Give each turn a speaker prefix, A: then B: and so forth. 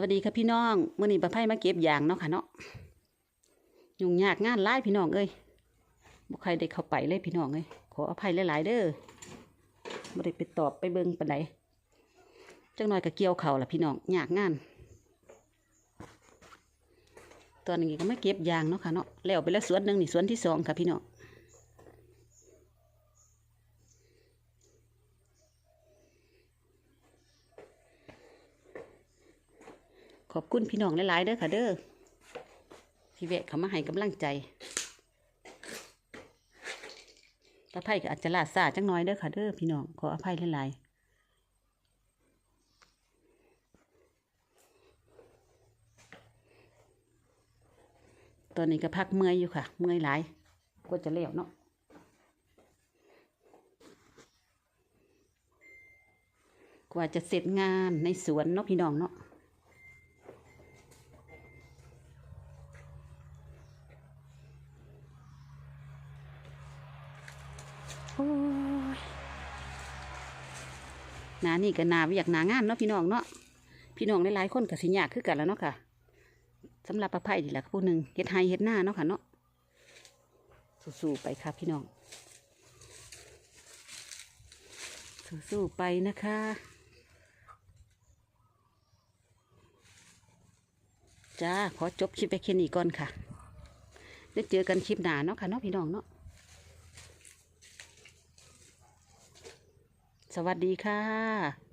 A: วัสดีค่ะพี่น้องเมื่อนี้ประไพ่มาเก็บยางเนาะค่ะเนาะยุ่งยากงานหลายพี่น้องเอ้ยบ่ใครได้เข้าไปเลยพี่น้องเอ้ยขออภัยหลาย ๆ เด้อบ่ได้ไปตอบไปเบิ่งปานใดจังหน่อยก็เกี่ยวเข่าล่ะพี่น้องยากงานตอนนี้ก็ไมาเก็บยางเนาะค่ะเนาะแล้วไปแล้วสวนหนึ่งนี่สวนที่สองค่ะพี่น้อง ขอบคุณพี่น้องหลายๆเด้อค่ะเด้อที่แวะเขามาให้กำลังใจป้าไผ่ก็อาจจะลาดซาจังน้อยเด้อค่ะเด้อพี่น้องขออภัยหลายๆตอนนี้ก็พักเมื่อยอยู่ค่ะ เมื่อยหลายก็จะเลี้ยวเนาะกว่าจะเสร็จงานในสวนเนาะพี่น้องเนาะ นานี่ก็นาเวียกนางานเนาะพี่น้องเนาะพี่น้องหลายๆคนก็สิยากคือกันแล้วเนาะค่ะสำหรับประไพ่นี่หละผู้หนึ่งเฮ็ดไฮเฮ็ดหน้าเนาะค่ะเนาะสู้ๆไปค่ะพี่น้องสู้ๆไปนะคะจ้าขอจบคลิปไปแค่นี้ก่อนค่ะเดี๋ยวเจอกันคลิปหน้าเนาะค่ะเนาะพี่น้องเนาะ สวัสดีค่ะ